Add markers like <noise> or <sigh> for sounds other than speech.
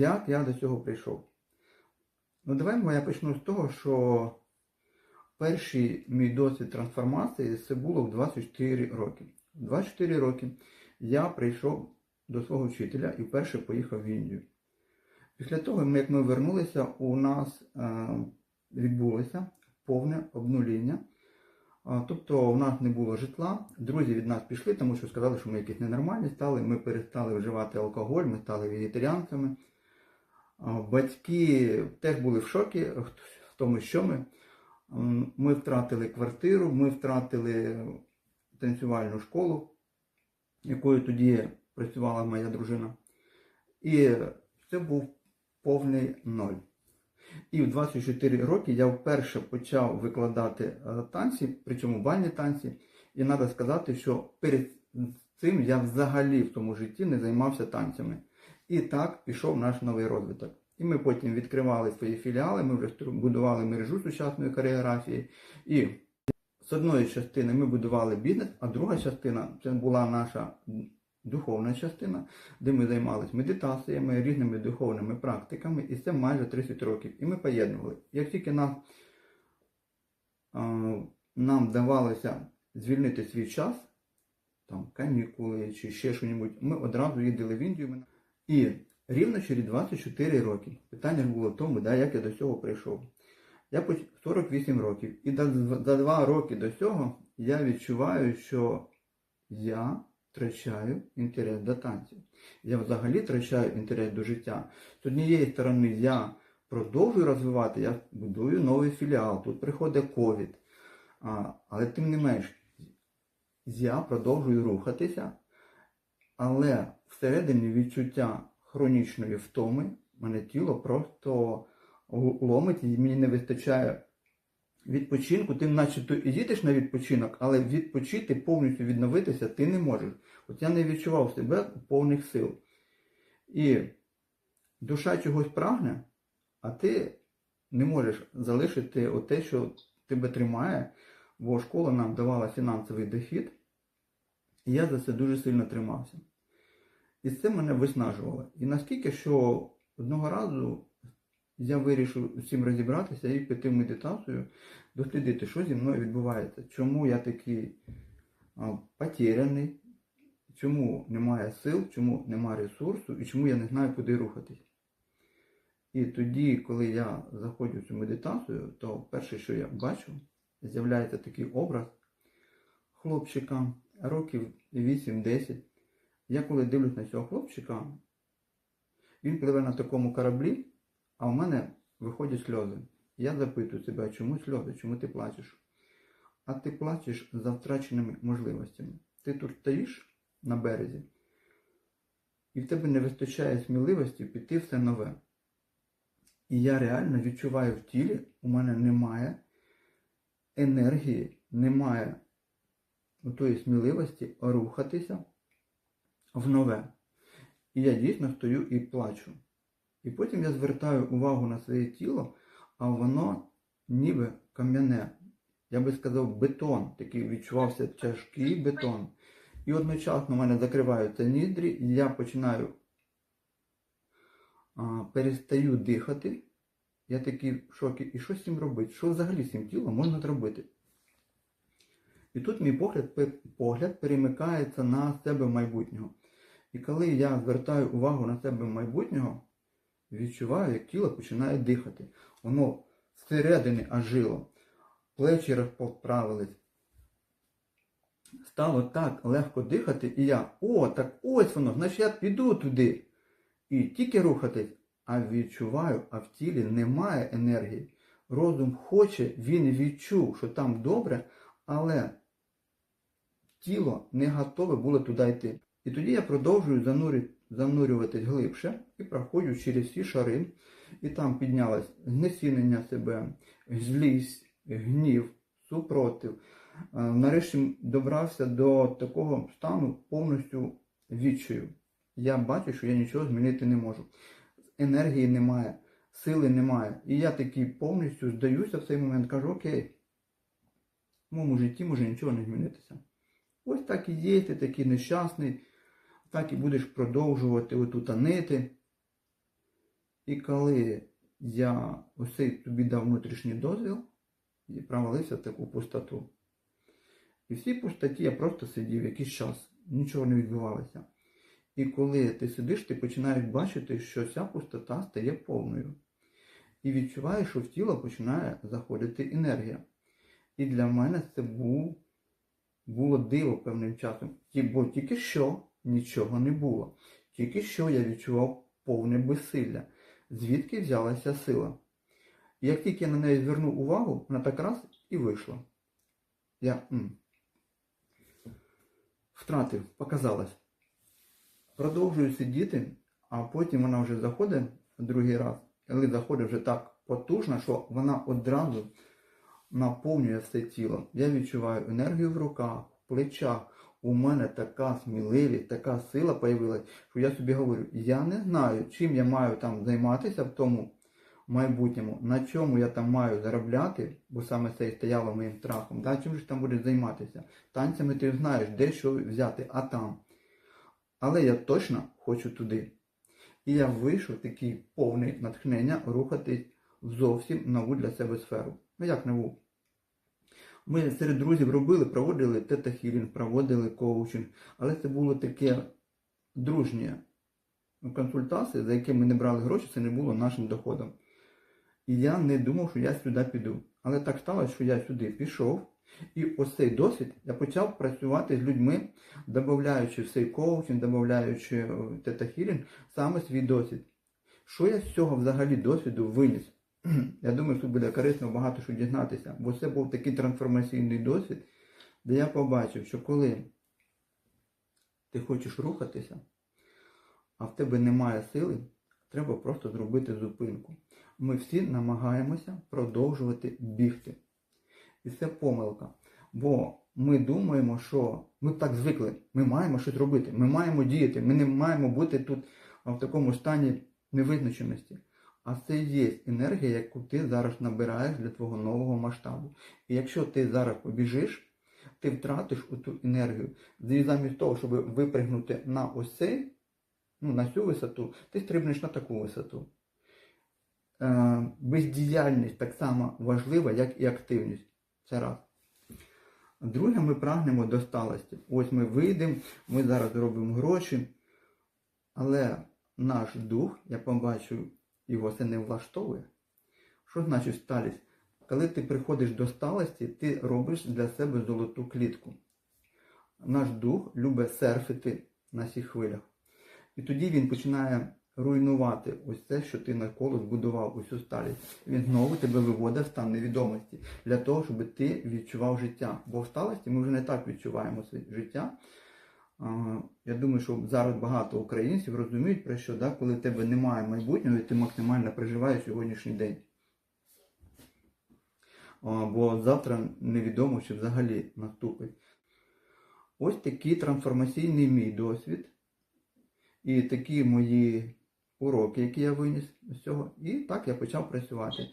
Як я до цього прийшов? Ну, давай я почну з того, що перший мій досвід трансформації це було в 24 роки. В 24 роки я прийшов до свого вчителя і вперше поїхав в Індію. Після того, як ми вернулися, у нас е, відбулося повне обнуління. Тобто у нас не було житла, друзі від нас пішли, тому що сказали, що ми якісь ненормальні стали, ми перестали вживати алкоголь, ми стали вегетаріанцями. Батьки теж були в шокі в тому, що ми. Ми втратили квартиру, ми втратили танцювальну школу, якою тоді працювала моя дружина. І це був повний ноль. І в 24 роки я вперше почав викладати е, танці, причому бальні танці. І треба сказати, що перед цим я взагалі в тому житті не займався танцями. І так пішов наш новий розвиток. І ми потім відкривали свої філіали, ми вже будували мережу сучасної хореографії. І з одної частини ми будували бізнес, а друга частина це була наша духовна частина, де ми займалися медитаціями, різними духовними практиками, і це майже 30 років. І ми поєднували. Як тільки нам, нам вдавалося звільнити свій час, там канікули чи ще щось, ми одразу їздили в Індію. І рівно через 24 роки питання було в тому, да, як я до цього прийшов. Я поч- 48 років, і за за два роки до цього я відчуваю, що я втрачаю інтерес до танців. Я взагалі втрачаю інтерес до життя. З однієї сторони, я продовжую розвивати, я будую новий філіал, тут приходить ковід. Але тим не менш, я продовжую рухатися, але всередині відчуття хронічної втоми, мене тіло просто ломить і мені не вистачає відпочинку. Ти начебто і їдеш на відпочинок, але відпочити, повністю відновитися ти не можеш. От я не відчував себе повних сил. І душа чогось прагне, а ти не можеш залишити те, що тебе тримає, бо школа нам давала фінансовий дохід, і я за це дуже сильно тримався. І це мене виснажувало. І наскільки, що одного разу я вирішив цим розібратися і піти в медитацію, дослідити, що зі мною відбувається, чому я такий потеряний, чому немає сил, чому немає ресурсу і чому я не знаю, куди рухатись. І тоді, коли я заходжу в цю медитацію, то перше, що я бачу, з'являється такий образ хлопчика років 8-10. Я коли дивлюсь на цього хлопчика, він пливе на такому кораблі, а у мене виходять сльози. Я запитую себе, чому сльози, чому ти плачеш? А ти плачеш за втраченими можливостями. Ти тут стоїш на березі, і в тебе не вистачає сміливості піти все нове. І я реально відчуваю в тілі, у мене немає енергії, немає тої сміливості рухатися в нове. І я дійсно стою і плачу. І потім я звертаю увагу на своє тіло, а воно ніби кам'яне. Я би сказав, бетон, такий відчувався тяжкий бетон. І одночасно в мене закриваються ніздрі, я починаю а, перестаю дихати. Я такий в шокі. І що з цим робити? Що взагалі з цим тілом можна зробити? І тут мій погляд, погляд перемикається на себе майбутнього. І коли я звертаю увагу на себе майбутнього, відчуваю, як тіло починає дихати. Воно зсередини ожило, плечі розправились. Стало так легко дихати, і я, о, так ось воно, значить я піду туди. І тільки рухатись, а відчуваю, а в тілі немає енергії. Розум хоче, він відчув, що там добре, але тіло не готове було туди йти. І тоді я продовжую занурюватись глибше і проходжу через всі шари, і там піднялось знесінення себе, злість, гнів, супротив. Е, Нарешті добрався до такого стану повністю відчаю. Я бачу, що я нічого змінити не можу. Енергії немає, сили немає. І я такий повністю здаюся в цей момент, кажу, окей, в моєму житті може нічого не змінитися. Ось так і є, ти такий нещасний, так і будеш продовжувати отут нити. І коли я оцей тобі дав внутрішній дозвіл і провалився в таку пустоту. І в цій пустоті я просто сидів якийсь час, нічого не відбувалося. І коли ти сидиш, ти починаєш бачити, що ця пустота стає повною. І відчуваєш, що в тіло починає заходити енергія. І для мене це був, було диво певним часом. Бо тільки що нічого не було. Тільки що я відчував повне безсилля, звідки взялася сила. Як тільки я на неї звернув увагу, вона так раз і вийшла. Я м, втратив, показалось. Продовжую сидіти, а потім вона вже заходить другий раз, але заходить вже так потужно, що вона одразу наповнює все тіло. Я відчуваю енергію в руках, плечах. У мене така сміливість, така сила появилась, що я собі говорю, я не знаю, чим я маю там займатися в тому майбутньому, на чому я там маю заробляти, бо саме це і стояло моїм страхом. Да? Чим ж там будеш займатися? Танцями ти знаєш, де що взяти, а там. Але я точно хочу туди. І я вийшов такий повний натхнення рухатись в зовсім нову для себе сферу. Ну як нову? Ми серед друзів робили, проводили тета-хілінг, проводили коучинг, але це було таке дружнє консультації, за які ми не брали гроші, це не було нашим доходом. І я не думав, що я сюди піду. Але так сталося, що я сюди пішов, і ось цей досвід я почав працювати з людьми, додаючи цей коучинг, додаючи тета-хілінг, саме свій досвід. Що я з цього взагалі досвіду виніс? <clears throat> Я думаю, що буде корисно багато що дізнатися, бо це був такий трансформаційний досвід, де я побачив, що коли ти хочеш рухатися, а в тебе немає сили, треба просто зробити зупинку. Ми всі намагаємося продовжувати бігти. І це помилка. Бо ми думаємо, що ми так звикли, ми маємо щось робити, ми маємо діяти, ми не маємо бути тут в такому стані невизначеності. А це і є енергія, яку ти зараз набираєш для твого нового масштабу. І якщо ти зараз побіжиш, ти втратиш ту енергію. І замість того, щоб випригнути на ось цей, ну, на цю висоту, ти стрибнеш на таку висоту. Е, бездіяльність так само важлива, як і активність. Це раз. Друге, ми прагнемо до сталості. Ось ми вийдемо, ми зараз робимо гроші, але наш дух, я побачу, його це не влаштовує. Що значить сталість? Коли ти приходиш до сталості, ти робиш для себе золоту клітку. Наш дух любить серфити на цих хвилях. І тоді він починає руйнувати ось це, що ти навколо збудував усю сталість. Він знову тебе виводить в стан невідомості для того, щоб ти відчував життя. Бо в сталості ми вже не так відчуваємо це життя. Я думаю, що зараз багато українців розуміють про що, да, коли тебе немає майбутнього, і ти максимально проживаєш сьогоднішній день. Бо завтра невідомо, що взагалі наступить. Ось такий трансформаційний мій досвід. І такі мої уроки, які я виніс з цього. І так я почав працювати.